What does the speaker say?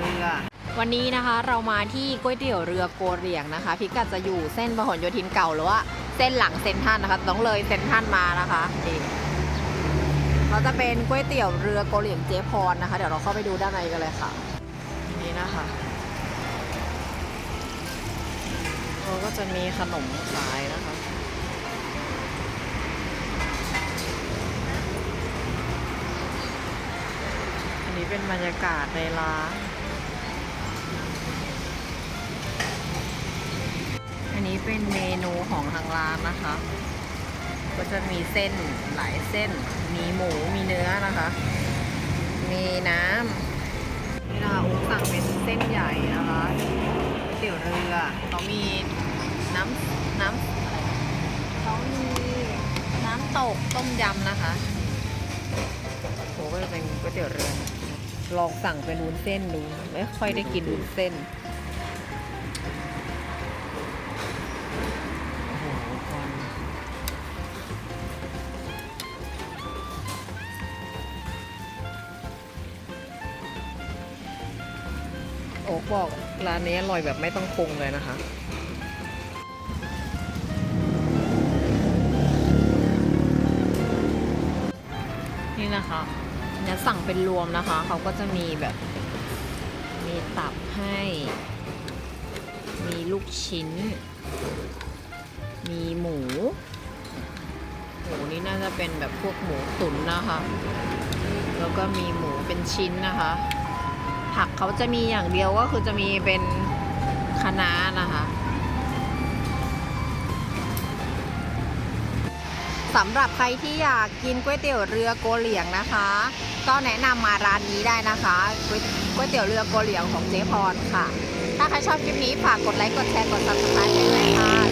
เรือ วันนี้นะคะเรามาที่ก๋วยเตี๋ยวเรือโกเหลียงนะคะ พิกัดจะอยู่เส้นพหลโยธินเก่าหรือว่าเส้นหลังเซนทรันนะคะต้องเลยเซนทรันมานะคะนี่เราจะเป็นก๋วยเตี๋ยวเรือโกเหลียงเจ๊พรนะคะ เดี๋ยวเราเข้าไปดูด้านในกันเลยค่ะ นี่นะคะเราก็จะมีขนมขายนะคะอันนี้เป็นบรรยากาศในร้าน เป็นเมนูของทางร้านนะคะ ก็จะมีเส้นหลายเส้น มีหมู มีเนื้อนะคะ มีน้ำนี่นะคะอุ้งสั่งเป็นเส้นใหญ่นะคะเตี๋ยวเรือเขามีน้ำน้ำเขามีน้ำตกต้มยำนะคะโหก็จะเป็นก๋วยเตี๋ยวเรือ ลองสั่งเป็นวุ้นเส้นดูไม่ค่อยได้กินวุ้นเส้น โอ๊กบอกร้านนี้อร่อยแบบไม่ต้องปรุงเลยนะคะนี่นะคะเนี่ยสั่งเป็นรวมนะคะ เขาก็จะมีแบบ มีตับให้ มีลูกชิ้น มีหมู หมูนี่น่าจะเป็นแบบพวกหมูตุ๋นนะคะ แล้วก็มีหมูเป็นชิ้นนะคะ ผักเขาจะมีอย่างเดียวก็คือจะมีเป็นคะน้านะคะสำหรับใครที่อยากกินก๋วยเตี๋ยวเรือโกเหลียงนะคะ ก็แนะนำมาร้านนี้ได้นะคะก๋วยก๋วยเตี๋ยวเรือโกเหลียงของเจ๊พรค่ะ ถ้าใครชอบคลิปนี้ฝากกดไลค์กดแชร์กด subscribe ด้วยค่ะ